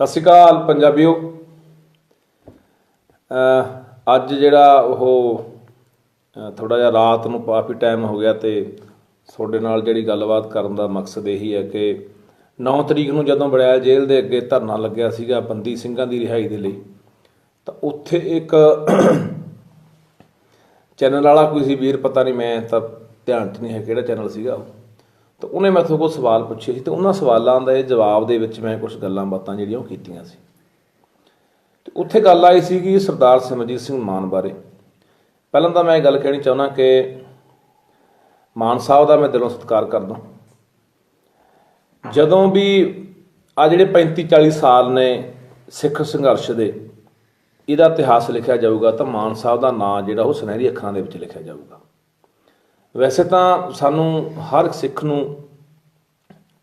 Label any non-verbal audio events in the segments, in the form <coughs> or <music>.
ਸਤਿ ਸ਼੍ਰੀ ਅਕਾਲ ਪੰਜਾਬੀਓ। ਅਹ ਅੱਜ ਜਿਹੜਾ ਉਹ ਥੋੜਾ ਜਿਹਾ ਰਾਤ ਨੂੰ ਕਾਫੀ ਟਾਈਮ ਹੋ ਗਿਆ ਤੇ ਤੁਹਾਡੇ ਨਾਲ ਜਿਹੜੀ ਗੱਲਬਾਤ ਕਰਨ ਦਾ ਮਕਸਦ ਇਹੀ ਹੈ ਕਿ 9 ਤਰੀਕ ਨੂੰ ਜਦੋਂ ਬੜਿਆਲ ਜੇਲ੍ਹ ਦੇ ਅੱਗੇ ਧਰਨਾ ਲੱਗਿਆ ਸੀਗਾ ਬੰਦੀ ਸਿੰਘਾਂ ਦੀ ਰਿਹਾਈ ਦੇ ਲਈ, ਤਾਂ ਉੱਥੇ ਇੱਕ ਚੈਨਲ ਵਾਲਾ ਕੋਈ ਸੀ ਵੀਰ, ਪਤਾ ਨਹੀਂ ਮੈਂ ਤਾਂ ਧਿਆਨ 'ਚ ਨਹੀਂ ਹੈ ਕਿਹੜਾ ਚੈਨਲ ਸੀਗਾ ਉਹ। ਤਾਂ ਉਹਨੇ ਮੈਥੋਂ ਕੋਈ ਸਵਾਲ ਪੁੱਛੇ ਸੀ ਤੇ ਉਹਨਾਂ ਸਵਾਲਾਂ ਦੇ ਜਵਾਬ ਦੇ ਵਿੱਚ ਮੈਂ ਕੁਝ ਗੱਲਾਂ ਬਾਤਾਂ ਜਿਹੜੀਆਂ ਉਹ ਕੀਤੀਆਂ ਸੀ। ਤੇ ਉੱਥੇ ਗੱਲ ਆਈ ਸੀ ਕਿ ਸਰਦਾਰ ਸਿਮਰਜੀਤ ਸਿੰਘ ਮਾਨ ਬਾਰੇ। ਪਹਿਲਾਂ ਤਾਂ ਮੈਂ ਇਹ ਗੱਲ ਕਹਿਣੀ ਚਾਹੁੰਦਾ ਕਿ ਮਾਨ ਸਾਹਿਬ ਦਾ ਮੈਂ ਦਿਲੋਂ ਸਤਿਕਾਰ ਕਰਦਾ ਜਦੋਂ ਵੀ ਆ ਜਿਹੜੇ 35 40 ਸਾਲ ਨੇ ਸਿੱਖ ਸੰਘਰਸ਼ ਦੇ, ਇਹਦਾ ਇਤਿਹਾਸ ਲਿਖਿਆ ਜਾਊਗਾ ਤਾਂ ਮਾਨ ਸਾਹਿਬ ਦਾ ਨਾਂ ਜਿਹੜਾ ਉਹ ਸੁਨਹਿਰੀ ਅੱਖਰਾਂ ਦੇ ਵਿੱਚ ਲਿਖਿਆ ਜਾਊਗਾ। ਵੈਸੇ ਤਾਂ ਸਾਨੂੰ ਹਰ ਸਿੱਖ ਨੂੰ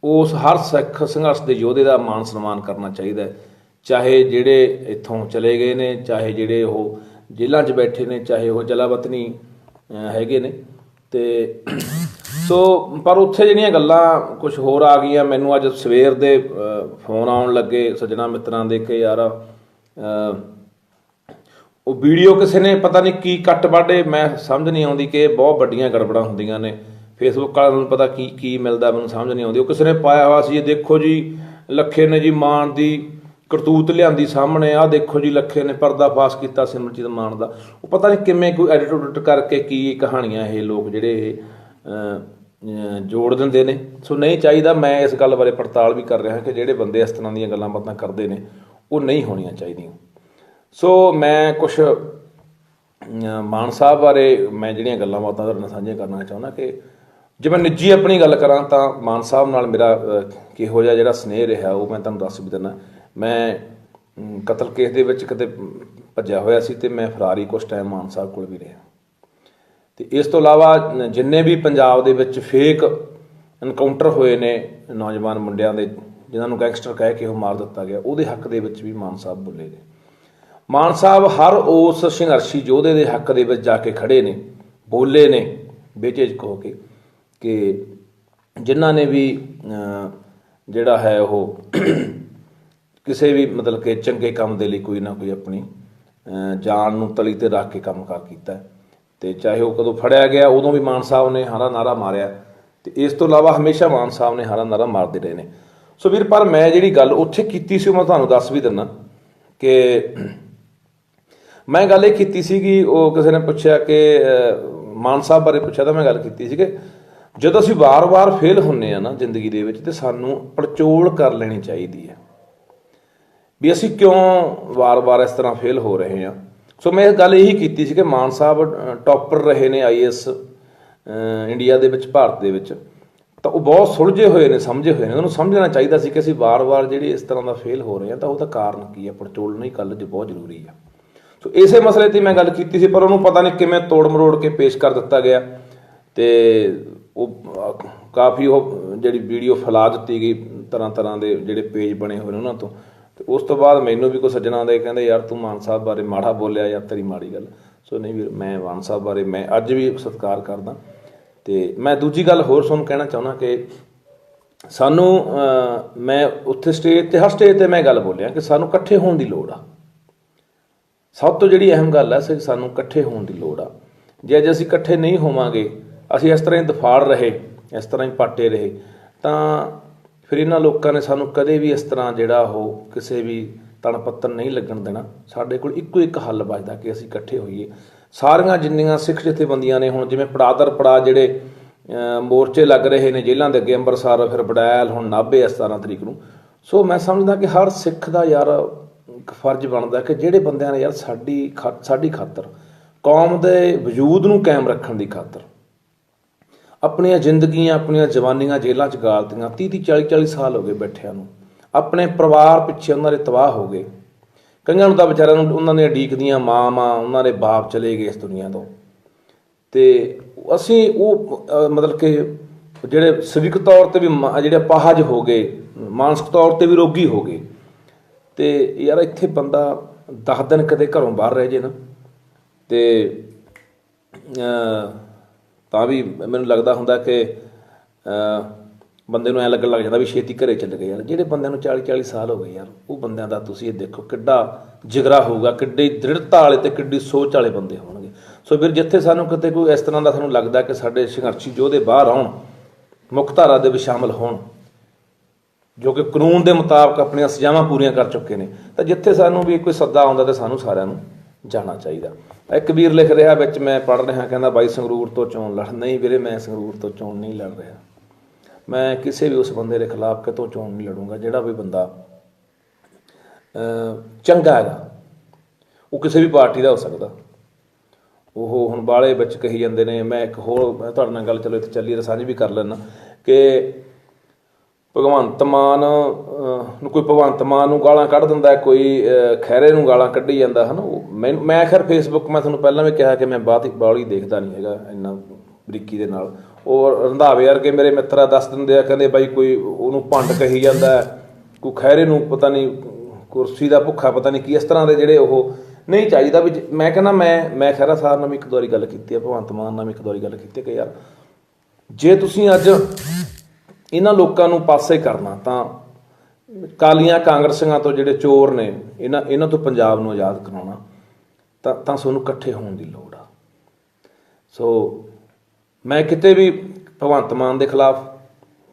ਉਸ, ਹਰ ਸਿੱਖ ਸੰਘਰਸ਼ ਦੇ ਯੋਧੇ ਦਾ ਮਾਣ ਸਨਮਾਨ ਕਰਨਾ ਚਾਹੀਦਾ ਹੈ। ਚਾਹੇ ਜਿਹੜੇ ਇੱਥੋਂ ਚਲੇ ਗਏ ਨੇ, ਚਾਹੇ ਜਿਹੜੇ ਉਹ ਜੇਲ੍ਹਾਂ 'ਚ ਬੈਠੇ ਨੇ, ਚਾਹੇ ਉਹ ਜਲਾਵਤਨੀ ਹੈਗੇ ਨੇ। ਤੇ <coughs> ਸੋ, ਪਰ ਉੱਥੇ ਜਿਹੜੀਆਂ ਗੱਲਾਂ ਕੁਝ ਹੋਰ ਆ ਗਈਆਂ, ਮੈਨੂੰ ਅੱਜ ਸਵੇਰ ਦੇ ਫੋਨ ਆਉਣ ਲੱਗੇ ਸੱਜਣਾ ਮਿੱਤਰਾਂ ਦੇ ਕਿ ਯਾਰ ਉਹ ਵੀਡੀਓ ਕਿਸੇ ਨੇ ਪਤਾ ਨਹੀਂ ਕੀ ਕੱਟ ਵਾਢੇ, ਮੈਂ ਸਮਝ ਨਹੀਂ ਆਉਂਦੀ ਕਿ ਇਹ ਬਹੁਤ ਵੱਡੀਆਂ ਗੜਬੜਾਂ ਹੁੰਦੀਆਂ ਨੇ। ਫੇਸਬੁੱਕ ਵਾਲਿਆਂ ਨੂੰ ਪਤਾ ਕੀ ਕੀ ਮਿਲਦਾ, ਮੈਨੂੰ ਸਮਝ ਨਹੀਂ ਆਉਂਦੀ। ਉਹ ਕਿਸੇ ਨੇ ਪਾਇਆ ਹੋਇਆ ਸੀ, ਇਹ ਦੇਖੋ ਜੀ, ਲੱਖੇ ਨੇ ਜੀ ਮਾਨ ਦੀ ਕਰਤੂਤ ਲਿਆਂਦੀ ਸਾਹਮਣੇ, ਆਹ ਦੇਖੋ ਜੀ ਲੱਖੇ ਨੇ ਪਰਦਾਫਾਸ਼ ਕੀਤਾ ਸਿਮਰਜੀਤ ਮਾਨ ਦਾ। ਉਹ ਪਤਾ ਨਹੀਂ ਕਿਵੇਂ ਕੋਈ ਐਡਿਟ ਉਡਿਟ ਕਰਕੇ ਕੀ ਕਹਾਣੀਆਂ ਇਹ ਲੋਕ ਜਿਹੜੇ ਇਹ ਜੋੜ ਦਿੰਦੇ ਨੇ। ਸੋ ਨਹੀਂ ਚਾਹੀਦਾ, ਮੈਂ ਇਸ ਗੱਲ ਬਾਰੇ ਪੜਤਾਲ ਵੀ ਕਰ ਰਿਹਾ ਕਿ ਜਿਹੜੇ ਬੰਦੇ ਇਸ ਤਰ੍ਹਾਂ ਦੀਆਂ ਗੱਲਾਂ ਬਾਤਾਂ ਕਰਦੇ ਨੇ, ਉਹ ਨਹੀਂ ਹੋਣੀਆਂ ਚਾਹੀਦੀਆਂ। ਸੋ ਮੈਂ ਕੁਝ ਮਾਨ ਸਾਹਿਬ ਬਾਰੇ ਮੈਂ ਜਿਹੜੀਆਂ ਗੱਲਾਂ ਬਾਤਾਂ ਤੁਹਾਡੇ ਨਾਲ ਸਾਂਝੀਆਂ ਕਰਨਾ ਚਾਹੁੰਦਾ ਕਿ ਜੇ ਮੈਂ ਨਿੱਜੀ ਆਪਣੀ ਗੱਲ ਕਰਾਂ ਤਾਂ ਮਾਨ ਸਾਹਿਬ ਨਾਲ ਮੇਰਾ ਕਿਹੋ ਜਿਹਾ ਜਿਹੜਾ ਸਨੇਹ ਰਿਹਾ ਉਹ ਮੈਂ ਤੁਹਾਨੂੰ ਦੱਸ ਵੀ ਦਿੰਦਾ। ਮੈਂ ਕਤਲ ਕੇਸ ਦੇ ਵਿੱਚ ਕਿਤੇ ਭੱਜਿਆ ਹੋਇਆ ਸੀ ਤੇ ਮੈਂ ਫਰਾਰੀ ਕੁਝ ਟਾਈਮ ਮਾਨ ਸਾਹਿਬ ਕੋਲ ਵੀ ਰਿਹਾ। ਤੇ ਇਸ ਤੋਂ ਇਲਾਵਾ ਜਿੰਨੇ ਵੀ ਪੰਜਾਬ ਦੇ ਵਿੱਚ ਫੇਕ ਐਨਕਾਊਂਟਰ ਹੋਏ ਨੇ ਨੌਜਵਾਨ ਮੁੰਡਿਆਂ ਦੇ, ਜਿਨ੍ਹਾਂ ਨੂੰ ਗੈਂਗਸਟਰ ਕਹਿ ਕੇ ਉਹ ਮਾਰ ਦਿੱਤਾ ਗਿਆ, ਉਹਦੇ ਹੱਕ ਦੇ ਵਿੱਚ ਵੀ ਮਾਨ ਸਾਹਿਬ ਬੋਲੇ ਨੇ ਮਾਨ ਸਾਹਿਬ, ਹਰ ਉਸ ਸੰਘਰਸ਼ੀ ਯੋਧੇ ਦੇ ਹੱਕ ਦੇ ਵਿੱਚ ਜਾ ਕੇ ਖੜੇ ਨੇ, ਬੋਲੇ ਨੇ, ਬੇਝਿਜਕ ਹੋ ਕੇ ਕਿ ਜਿਨ੍ਹਾਂ ਨੇ ਵੀ ਜਿਹੜਾ ਹੈ ਉਹ <clears throat> ਕਿਸੇ ਵੀ ਮਤਲਬ ਕਿ ਚੰਗੇ ਕੰਮ ਦੇ ਲਈ ਕੋਈ ਨਾ ਕੋਈ ਆਪਣੀ ਜਾਨ ਨੂੰ ਤਲੀ ਤੇ ਰੱਖ ਕੇ ਕੰਮ ਕੰਮਕਾਰ ਕੀਤਾ ਹੈ। ਤੇ ਚਾਹੇ ਉਹ ਕਦੋਂ ਫੜਿਆ ਗਿਆ, ਉਦੋਂ ਵੀ ਮਾਨ ਸਾਹਿਬ ਨੇ ਹਾਰਾ ਨਾਰਾ ਮਾਰਿਆ ਤੇ ਇਸ ਤੋਂ ਇਲਾਵਾ ਹਮੇਸ਼ਾ ਮਾਨ ਸਾਹਿਬ ਨੇ ਹਾਰਾ ਨਾਰਾ ਮਾਰਦੇ ਰਹੇ ਨੇ ਸੋ ਵੀਰ, ਪਰ ਮੈਂ ਜਿਹੜੀ ਗੱਲ ਉੱਥੇ ਕੀਤੀ ਸੀ ਉਹ ਮੈਂ ਤੁਹਾਨੂੰ ਦੱਸ ਵੀ ਦਿੰਦਾ ਕਿ ਮੈਂ ਗੱਲ ਇਹ ਕੀਤੀ ਸੀ ਕਿ ਉਹ ਕਿਸੇ ਨੇ ਪੁੱਛਿਆ ਕਿ ਮਾਨ ਸਾਹਿਬ ਬਾਰੇ ਪੁੱਛਿਆ ਤਾਂ ਮੈਂ ਗੱਲ ਕੀਤੀ ਸੀ ਕਿ ਜਦੋਂ ਅਸੀਂ ਵਾਰ-ਵਾਰ ਫੇਲ ਹੁੰਨੇ ਆ ਨਾ ਜ਼ਿੰਦਗੀ ਦੇ ਵਿੱਚ, ਤੇ ਸਾਨੂੰ ਪੜਚੋਲ ਕਰ ਲੈਣੀ ਚਾਹੀਦੀ ਹੈ। ਵੀ ਅਸੀਂ ਕਿਉਂ ਵਾਰ-ਵਾਰ ਇਸ ਤਰ੍ਹਾਂ ਫੇਲ ਹੋ ਰਹੇ ਹਾਂ? ਸੋ ਮੈਂ ਇਹ ਗੱਲ ਇਹੀ ਕੀਤੀ ਸੀ ਕਿ ਮਾਨ ਸਾਹਿਬ ਟੌਪਰ ਰਹੇ ਨੇ ਆਈਐਸ ਇੰਡੀਆ ਦੇ ਵਿੱਚ, ਭਾਰਤ ਦੇ ਵਿੱਚ। ਤਾਂ ਉਹ ਬਹੁਤ ਸੁਲਝੇ ਹੋਏ ਨੇ, ਸਮਝੇ ਹੋਏ ਨੇ। ਉਹਨਾਂ ਨੂੰ ਸਮਝਣਾ ਚਾਹੀਦਾ ਸੀ ਕਿ ਅਸੀਂ ਵਾਰ-ਵਾਰ ਜਿਹੜੀ ਇਸ ਤਰ੍ਹਾਂ ਦਾ ਫੇਲ ਹੋ ਰਹੇ ਹਾਂ, ਤਾਂ ਉਹਦਾ ਕਾਰਨ ਕੀ ਹੈ? ਪੜਚੋਲ ਨਹੀਂ ਕੱਲ ਜ ਬਹੁਤ ਜ਼ਰੂਰੀ ਆ ਸੋ ਇਸੇ ਮਸਲੇ ਤੇ ਮੈਂ ਗੱਲ ਕੀਤੀ ਸੀ, ਪਰ ਉਹਨੂੰ ਪਤਾ ਨਹੀਂ ਕਿਵੇਂ ਤੋੜ ਮਰੋੜ ਕੇ ਪੇਸ਼ ਕਰ ਦਿੱਤਾ ਗਿਆ। ਤੇ ਉਹ ਕਾਫੀ ਉਹ ਜਿਹੜੀ ਵੀਡੀਓ ਫੈਲਾ ਦਿੱਤੀ ਗਈ ਤਰ੍ਹਾਂ ਤਰ੍ਹਾਂ ਦੇ ਜਿਹੜੇ ਪੇਜ ਬਣੇ ਹੋਏ ਨੇ ਉਹਨਾਂ ਤੋਂ। ਤੇ ਉਸ ਤੋਂ ਬਾਅਦ ਮੈਨੂੰ ਵੀ ਕੋਈ ਸੱਜਣਾ ਦੇ ਕਹਿੰਦੇ, ਯਾਰ, ਤੂੰ ਮਾਨ ਸਾਹਿਬ ਬਾਰੇ ਮਾੜਾ ਬੋਲਿਆ ਜਾਂ ਤੇਰੀ ਮਾੜੀ ਗੱਲ? ਸੋ ਨਹੀਂ ਵੀਰ, ਮੈਂ ਮਾਨ ਸਾਹਿਬ ਬਾਰੇ, ਮੈਂ ਅੱਜ ਵੀ ਸਤਿਕਾਰ ਕਰਦਾ। ਤੇ ਮੈਂ ਦੂਜੀ ਗੱਲ ਹੋਰ ਤੁਹਾਨੂੰ ਕਹਿਣਾ ਚਾਹੁੰਦਾ ਕਿ ਸਾਨੂੰ ਮੈਂ ਉੱਥੇ ਸਟੇਜ ਤੇ, ਹਰ ਸਟੇਜ ਤੇ ਮੈਂ ਗੱਲ ਬੋਲਿਆ ਕਿ ਸਾਨੂੰ ਇਕੱਠੇ ਹੋਣ ਦੀ ਲੋੜ ਆ। ਸਭ ਤੋਂ ਜਿਹੜੀ ਅਹਿਮ ਗੱਲ ਹੈ ਸਿੱਖ ਸਾਨੂੰ ਇਕੱਠੇ ਹੋਣ ਦੀ ਲੋੜ ਆ। ਜੇ ਅੱਜ ਅਸੀਂ ਇਕੱਠੇ ਨਹੀਂ ਹੋਵਾਂਗੇ, ਅਸੀਂ ਇਸ ਤਰ੍ਹਾਂ ਹੀ ਦਫਾੜ ਰਹੇ, ਇਸ ਤਰ੍ਹਾਂ ਹੀ ਪਾਟੇ ਰਹੇ, ਤਾਂ ਫਿਰ ਇਹਨਾਂ ਲੋਕਾਂ ਨੇ ਸਾਨੂੰ ਕਦੇ ਵੀ ਇਸ ਤਰ੍ਹਾਂ ਜਿਹੜਾ ਉਹ ਕਿਸੇ ਵੀ ਤਣ ਪੱਤਨ ਨਹੀਂ ਲੱਗਣ ਦੇਣਾ। ਸਾਡੇ ਕੋਲ ਇੱਕੋ ਇੱਕ ਹੱਲ ਬਚਦਾ ਕਿ ਅਸੀਂ ਇਕੱਠੇ ਹੋਈਏ। ਸਾਰੀਆਂ ਜਿੰਨੀਆਂ ਸਿੱਖ ਜਥੇਬੰਦੀਆਂ ਨੇ ਹੁਣ, ਜਿਵੇਂ ਪੜਾਦਰ ਪੜਾ ਜਿਹੜੇ ਮੋਰਚੇ ਲੱਗ ਰਹੇ ਨੇ ਜੇਲ੍ਹਾਂ ਦੇ ਅੱਗੇ, ਅੰਮ੍ਰਿਤਸਰ, ਫਿਰ ਬੜੈਲ ਹੁਣ ਨਾਭੇ ਇਸ 17 ਤਰੀਕ ਨੂੰ। ਸੋ ਮੈਂ ਸਮਝਦਾ ਕਿ ਹਰ ਸਿੱਖ ਦਾ ਯਾਰ ਇੱਕ ਫਰਜ਼ ਬਣਦਾ ਕਿ ਜਿਹੜੇ ਬੰਦਿਆਂ ਨੇ ਯਾਰ ਸਾਡੀ ਖਾ- ਸਾਡੀ ਖਾਤਰ, ਕੌਮ ਦੇ ਵਜੂਦ ਨੂੰ ਕਾਇਮ ਰੱਖਣ ਦੀ ਖਾਤਰ, ਆਪਣੀਆਂ ਜ਼ਿੰਦਗੀਆਂ, ਆਪਣੀਆਂ ਜਵਾਨੀਆਂ ਜੇਲ੍ਹਾਂ 'ਚ ਗਾਲਤੀਆਂ 30 30 40 40 ਸਾਲ ਹੋ ਗਏ ਬੈਠਿਆਂ ਨੂੰ, ਆਪਣੇ ਪਰਿਵਾਰ ਪਿੱਛੇ ਉਹਨਾਂ ਦੇ ਤਬਾਹ ਹੋ ਗਏ, ਕਈਆਂ ਨੂੰ ਤਾਂ ਵਿਚਾਰਿਆਂ ਨੂੰ ਉਹਨਾਂ ਦੀਆਂ ਡੀਕਦੀਆਂ ਮਾਂ ਮਾਂ, ਉਹਨਾਂ ਦੇ ਬਾਪ ਚਲੇ ਗਏ ਇਸ ਦੁਨੀਆ ਤੋਂ, ਤੇ ਅਸੀਂ ਉਹ ਮਤਲਬ ਕਿ ਜਿਹੜੇ ਸਰੀਰਕ ਤੌਰ ਤੇ ਵੀ ਮ- ਜਿਹੜੇ ਅਪਾਹਜ ਹੋ ਗਏ, ਮਾਨਸਿਕ ਤੌਰ ਤੇ ਵੀ ਰੋਗੀ ਹੋ ਗਏ ਤੇ ਯਾਰ ਇੱਥੇ ਬੰਦਾ 10 ਦਿਨ ਕਦੇ ਘਰੋਂ ਬਾਹਰ ਰਹਿ ਜੇ ਨਾ, ਤੇ ਤਾਂ ਵੀ ਮੈਨੂੰ ਲੱਗਦਾ ਹੁੰਦਾ ਕਿ ਬੰਦੇ ਨੂੰ ਐ ਲੱਗਣ ਲੱਗ ਜਾਂਦਾ ਵੀ ਛੇਤੀ ਘਰੇ ਚੱਲ ਗਏ ਯਾਰ। ਜਿਹੜੇ ਬੰਦਿਆਂ ਨੂੰ 40 40 ਸਾਲ ਹੋ ਗਏ ਯਾਰ, ਉਹ ਬੰਦਿਆਂ ਦਾ ਤੁਸੀਂ ਇਹ ਦੇਖੋ ਕਿੱਡਾ ਜਿਗਰਾ ਹੋਊਗਾ, ਕਿੱਡੀ ਦ੍ਰਿੜਤਾ ਵਾਲੇ ਤੇ ਕਿੱਡੀ ਸੋਚ ਵਾਲੇ ਬੰਦੇ ਹੋਣਗੇ। ਸੋ ਫਿਰ ਜਿੱਥੇ ਸਾਨੂੰ ਕਿਤੇ ਕੋਈ ਇਸ ਤਰ੍ਹਾਂ ਦਾ ਸਾਨੂੰ ਲੱਗਦਾ ਕਿ ਸਾਡੇ ਸੰਘਰਸ਼ੀ ਯੋਧੇ ਬਾਹਰ ਆਉਣ, ਮੁੱਖ ਧਾਰਾ ਦੇ ਵਿੱਚ ਸ਼ਾਮਲ ਹੋਣ ਜੋ ਕਿ ਕਾਨੂੰਨ ਦੇ ਮੁਤਾਬਕ ਆਪਣੀਆਂ ਸਜ਼ਾਵਾਂ ਪੂਰੀਆਂ ਕਰ ਚੁੱਕੇ ਨੇ, ਤਾਂ ਜਿੱਥੇ ਸਾਨੂੰ ਵੀ ਕੋਈ ਸੱਦਾ ਆਉਂਦਾ ਤੇ ਸਾਨੂੰ ਸਾਰਿਆਂ ਨੂੰ ਜਾਣਾ ਚਾਹੀਦਾ। ਇੱਕ ਵੀਰ ਲਿਖ ਰਿਹਾ, ਵਿੱਚ ਮੈਂ ਪੜ ਰਿਹਾ, ਕਹਿੰਦਾ ਬਾਈ ਸੰਗਰੂਰ ਤੋਂ ਚੋਣ ਲੜ, ਨਹੀਂ ਵੀਰੇ, ਮੈਂ ਸੰਗਰੂਰ ਤੋਂ ਚੋਣ ਨਹੀਂ ਲੜ ਰਿਹਾ। ਮੈਂ ਕਿਸੇ ਵੀ ਉਸ ਬੰਦੇ ਦੇ ਖਿਲਾਫ ਕਿਤੋਂ ਚੋਣ ਨਹੀਂ ਲੜੂੰਗਾ, ਜਿਹੜਾ ਵੀ ਬੰਦਾ ਚੰਗਾ ਹੈਗਾ, ਉਹ ਕਿਸੇ ਵੀ ਪਾਰਟੀ ਦਾ ਹੋ ਸਕਦਾ। ਉਹ ਹੁਣ ਬਾਲੇ ਵਿੱਚ ਕਹੀ ਜਾਂਦੇ ਨੇ, ਮੈਂ ਇੱਕ ਹੋਰ ਤੁਹਾਡੇ ਨਾਲ ਗੱਲ ਚਲੋ ਇੱਥੇ ਚੱਲੀ ਤਾਂ ਸਾਂਝੀ ਵੀ ਕਰ ਲੈਣਾ ਕਿ ਭਗਵੰਤ ਮਾਨ ਨੂੰ ਕੋਈ ਭਗਵੰਤ ਮਾਨ ਨੂੰ ਗਾਲਾਂ ਕੱਢ ਦਿੰਦਾ ਕੋਈ ਅਹ, ਖੈਰੇ ਨੂੰ ਗਾਲਾਂ ਕੱਢੀ ਜਾਂਦਾ ਹਨ? ਮੈਂ ਮੈਂ ਖੈਰ ਫੇਸਬੁੱਕ ਮੈਂ ਤੁਹਾਨੂੰ ਪਹਿਲਾਂ ਵੀ ਕਿਹਾ ਕਿ ਮੈਂ ਬਾਤ ਬਾਲੀ ਦੇਖਦਾ ਨਹੀਂ ਹੈਗਾ ਇੰਨਾ ਬਰੀਕੀ ਦੇ ਨਾਲ। ਉਹ ਰੰਧਾਵੇ ਵਰਗੇ ਮੇਰੇ ਮਿੱਤਰਾ ਦੱਸ ਦਿੰਦੇ ਆ ਕਹਿੰਦੇ ਬਾਈ ਕੋਈ ਉਹਨੂੰ ਭੰਡ ਕਹੀ ਜਾਂਦਾ ਕੋਈ ਖੈਰੇ ਨੂੰ ਪਤਾ ਨਹੀਂ ਕੁਰਸੀ ਦਾ ਭੁੱਖਾ ਪਤਾ ਨਹੀਂ ਕੀ ਇਸ ਤਰ੍ਹਾਂ ਦੇ ਜਿਹੜੇ ਉਹ ਨਹੀਂ ਚਾਹੀਦਾ ਵੀ ਮੈਂ ਕਹਿੰਦਾ ਮੈਂ ਮੈਂ ਖੈਰਾ ਸਾਹਿਬ ਨਾਲ ਵੀ ਇੱਕ ਦੋ ਵਾਰੀ ਗੱਲ ਕੀਤੀ ਆ ਭਗਵੰਤ ਮਾਨ ਨਾਲ ਵੀ ਇੱਕ ਦੋ ਵਾਰੀ ਗੱਲ ਕੀਤੀ ਕਿ ਯਾਰ ਜੇ ਤੁਸੀਂ ਅੱਜ ਇਹਨਾਂ ਲੋਕਾਂ ਨੂੰ ਪਾਸੇ ਕਰਨਾ, ਤਾਂ ਕਾਲੀਆਂ ਕਾਂਗਰਸੀਆਂ ਤੋਂ ਜਿਹੜੇ ਚੋਰ ਨੇ, ਇਹਨਾਂ ਇਹਨਾਂ ਤੋਂ ਪੰਜਾਬ ਨੂੰ ਆਜ਼ਾਦ ਕਰਾਉਣਾ, ਤਾਂ ਤਾਂ ਤੁਹਾਨੂੰ ਇਕੱਠੇ ਹੋਣ ਦੀ ਲੋੜ ਆ। ਸੋ ਮੈਂ ਕਿਤੇ ਵੀ ਭਗਵੰਤ ਮਾਨ ਦੇ ਖਿਲਾਫ,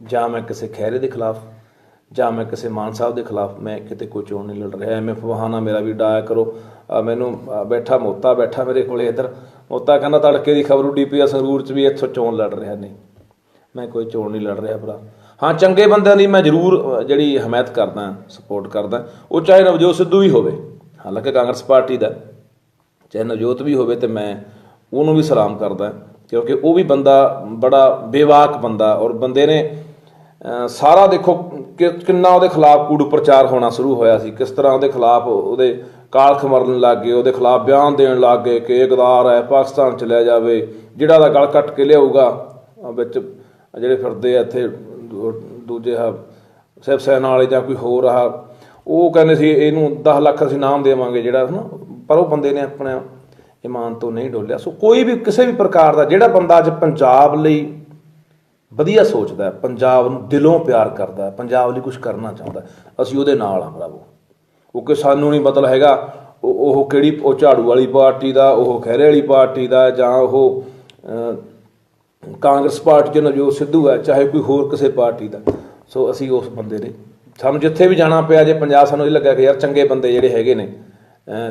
ਜਾਂ ਮੈਂ ਕਿਸੇ ਖਹਿਰੇ ਦੇ ਖਿਲਾਫ, ਜਾਂ ਮੈਂ ਕਿਸੇ ਮਾਨ ਸਾਹਿਬ ਦੇ ਖਿਲਾਫ, ਮੈਂ ਕਿਤੇ ਕੋਈ ਚੋਣ ਨਹੀਂ ਲੜ ਰਿਹਾ, ਐਵੇਂ ਫਵਾਨਾ ਮੇਰਾ ਵੀ ਡਾਇਆ ਕਰੋ ਮੈਨੂੰ ਬੈਠਾ ਮੋਤਾ ਬੈਠਾ ਮੇਰੇ ਕੋਲੇ ਇੱਧਰ, ਮੋਤਾ ਕਹਿੰਦਾ ਤੜਕੇ ਦੀ ਖਬਰ ਉੱਡੀ ਪਈ ਆ, ਸੰਗਰੂਰ ਚ ਵੀ ਇੱਥੋਂ ਚੋਣ ਲੜ ਰਿਹਾ, ਨਹੀਂ। ਮੈਂ ਕੋਈ ਚੋਣ ਨਹੀਂ ਲੜ ਰਿਹਾ ਭਰਾ। ਹਾਂ, ਚੰਗੇ ਬੰਦਿਆਂ ਦੀ ਮੈਂ ਜ਼ਰੂਰ ਜਿਹੜੀ ਹਮਾਇਤ ਕਰਦਾ ਸਪੋਰਟ ਕਰਦਾ। ਉਹ ਚਾਹੇ ਨਵਜੋਤ ਸਿੱਧੂ ਵੀ ਹੋਵੇ, ਹਾਲਾਂਕਿ ਕਾਂਗਰਸ ਪਾਰਟੀ ਦਾ, ਚਾਹੇ ਨਵਜੋਤ ਵੀ ਹੋਵੇ ਤੇ ਮੈਂ ਉਹਨੂੰ ਵੀ ਸਲਾਮ ਕਰਦਾ, ਕਿਉਂਕਿ ਉਹ ਵੀ ਬੰਦਾ ਬੜਾ ਬੇਵਾਕ ਬੰਦਾ ਔਰ ਬੰਦੇ ਨੇ ਸਾਰਾ ਦੇਖੋ ਕਿ ਕਿੰਨਾ ਉਹਦੇ ਖਿਲਾਫ ਕੂੜ ਪ੍ਰਚਾਰ ਹੋਣਾ ਸ਼ੁਰੂ ਹੋਇਆ ਸੀ। ਕਿਸ ਤਰ੍ਹਾਂ ਉਹਦੇ ਖਿਲਾਫ ਉਹਦੇ ਕਾਲਖ ਮਰਨ ਲੱਗ ਗਏ, ਉਹਦੇ ਖਿਲਾਫ ਬਿਆਨ ਦੇਣ ਲੱਗ ਗਏ ਕਿ ਇਹ ਗਦਾਰ ਹੈ ਪਾਕਿਸਤਾਨ ਚਲਿਆ ਜਾਵੇ, ਜਿਹੜਾ ਦਾ ਗਲ ਕੱਟ ਕੇ ਲਿਆਊਗਾ ਵਿੱਚ ਜਿਹੜੇ ਫਿਰਦੇ ਆ ਇੱਥੇ ਦੂਜੇ ਆ ਸਿਵ ਸੈਨਾ ਵਾਲੇ ਜਾਂ ਕੋਈ ਹੋਰ ਆ, ਉਹ ਕਹਿੰਦੇ ਸੀ ਇਹਨੂੰ 10 ਲੱਖ ਅਸੀਂ ਨਾਮ ਦੇਵਾਂਗੇ ਜਿਹੜਾ ਹਨਾ, ਪਰ ਉਹ ਬੰਦੇ ਨੇ ਆਪਣਾ ਇਮਾਨ ਤੋਂ ਨਹੀਂ ਡੋਲਿਆ। ਸੋ ਕੋਈ ਵੀ ਕਿਸੇ ਵੀ ਪ੍ਰਕਾਰ ਦਾ ਜਿਹੜਾ ਬੰਦਾ ਅੱਜ ਪੰਜਾਬ ਲਈ ਵਧੀਆ ਸੋਚਦਾ ਹੈ, ਪੰਜਾਬ ਨੂੰ ਦਿਲੋਂ ਪਿਆਰ ਕਰਦਾ ਹੈ, ਪੰਜਾਬ ਲਈ ਕੁਝ ਕਰਨਾ ਚਾਹੁੰਦਾ ਅਸੀਂ ਉਹਦੇ ਨਾਲ ਹਾਂ ਭਰਾਵੋ ਕਿਉਂਕਿ ਸਾਨੂੰ ਨਹੀਂ ਬਦਲ ਹੈਗਾ ਉਹ ਕਿਹੜੀ, ਉਹ ਝਾੜੂ ਵਾਲੀ ਪਾਰਟੀ ਦਾ, ਉਹ ਖਹਿਰੇ ਵਾਲੀ ਪਾਰਟੀ ਦਾ ਜਾਂ ਉਹ ਕਾਂਗਰਸ ਪਾਰਟੀ ਚ ਨਵਜੋਤ ਸਿੱਧੂ ਹੈ, ਚਾਹੇ ਕੋਈ ਹੋਰ ਕਿਸੇ ਪਾਰਟੀ ਦਾ। ਸੋ ਅਸੀਂ ਉਸ ਬੰਦੇ ਦੇ। ਸਾਨੂੰ ਜਿੱਥੇ ਵੀ ਜਾਣਾ ਪਿਆ, ਜੇ ਪੰਜਾਬ ਸਾਨੂੰ ਇਹ ਲੱਗਾ ਕਿ ਯਾਰ ਚੰਗੇ ਬੰਦੇ ਜਿਹੜੇ ਹੈਗੇ ਨੇ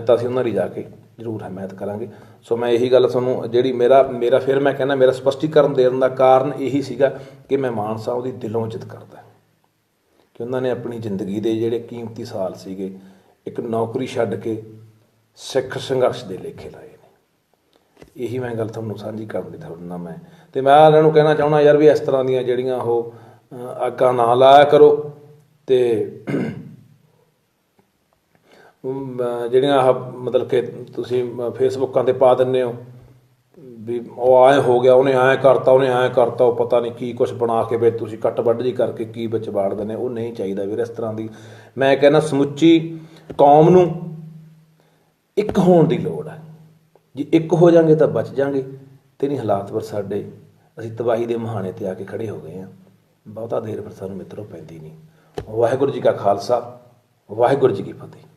ਤਾਂ ਅਸੀਂ ਉਹਨਾਂ ਦੀ ਜਾ ਕੇ ਜ਼ਰੂਰ ਹਮਾਇਤ ਕਰਾਂਗੇ। ਸੋ ਮੈਂ ਇਹੀ ਗੱਲ ਤੁਹਾਨੂੰ, ਜਿਹੜੀ ਮੇਰਾ ਮੇਰਾ ਫਿਰ ਮੈਂ ਕਹਿੰਦਾ, ਮੇਰਾ ਸਪਸ਼ਟੀਕਰਨ ਦੇਣ ਦਾ ਕਾਰਨ ਇਹੀ ਸੀਗਾ ਕਿ ਮੈਂ ਮਾਨ ਸਾਹਿਬ ਦੀ ਦਿਲੋਂ ਇੱਜ਼ਤ ਕਰਦਾ। ਕਿ ਉਹਨਾਂ ਨੇ ਆਪਣੀ ਜ਼ਿੰਦਗੀ ਦੇ ਜਿਹੜੇ ਕੀਮਤੀ ਸਾਲ ਸੀਗੇ, ਇੱਕ ਨੌਕਰੀ ਛੱਡ ਕੇ ਸਿੱਖ ਸੰਘਰਸ਼ ਦੇ ਲੇਖੇ ਲਾਏ। ਇਹੀ ਮੈਂ ਗੱਲ ਤੁਹਾਨੂੰ ਸਾਂਝੀ ਕਰਨ ਦੀ ਤੁਹਾਡੇ ਨਾਲ ਮੈਂ। ਤੇ ਮੈਂ ਇਹਨਾਂ ਨੂੰ ਕਹਿਣਾ ਚਾਹੁੰਦਾ ਯਾਰ ਵੀ ਇਸ ਤਰ੍ਹਾਂ ਦੀਆਂ ਜਿਹੜੀਆਂ ਉਹ ਅਹ, ਅੱਗਾਂ ਨਾ ਲਾਇਆ ਕਰੋ। ਤੇ ਜਿਹੜੀਆਂ ਆਹ ਮਤਲਬ ਕਿ ਤੁਸੀਂ ਫੇਸਬੁੱਕਾਂ ਤੇ ਪਾ ਦਿੰਦੇ ਹੋ ਵੀ ਉਹ ਐ ਹੋ ਗਿਆ ਉਹਨੇ ਐ ਕਰਤਾ ਉਹਨੇ ਐ ਕਰਤਾ ਉਹ ਪਤਾ ਨਹੀਂ ਕੀ ਕੁਝ ਬਣਾ ਕੇ ਵੀ ਤੁਸੀਂ ਕੱਟ ਵੱਢ ਜੀ ਕਰਕੇ ਕੀ ਵਿੱਚ ਬਾੜ ਦਿੰਦੇ ਉਹ ਨਹੀਂ ਚਾਹੀਦਾ ਵੀਰ ਇਸ ਤਰ੍ਹਾਂ ਦੀ। ਮੈਂ ਕਹਿੰਦਾ ਸਮੁੱਚੀ ਕੌਮ ਨੂੰ ਇੱਕ ਹੋਣ ਦੀ ਲੋੜ ਹੈ। ਜੇ ਇੱਕ ਹੋ ਜਾਾਂਗੇ ਤਾਂ ਬਚ ਜਾਾਂਗੇ। ਤੇ ਨਹੀਂ ਹਾਲਾਤ ਪਰ ਸਾਡੇ, ਅਸੀਂ ਤਬਾਹੀ ਦੇ ਮਹਾਨੇ ਤੇ ਆ ਕੇ ਖੜੇ ਹੋ ਗਏ ਆ ਬਹੁਤਾ ਦੇਰ ਫਿਰ ਸਾਨੂੰ ਮਿੱਤਰੋ ਪੈਂਦੀ ਨਹੀਂ। ਵਾਹਿਗੁਰੂ ਜੀ ਕਾ ਖਾਲਸਾ, ਵਾਹਿਗੁਰੂ ਜੀ ਕੀ ਫਤਿਹ।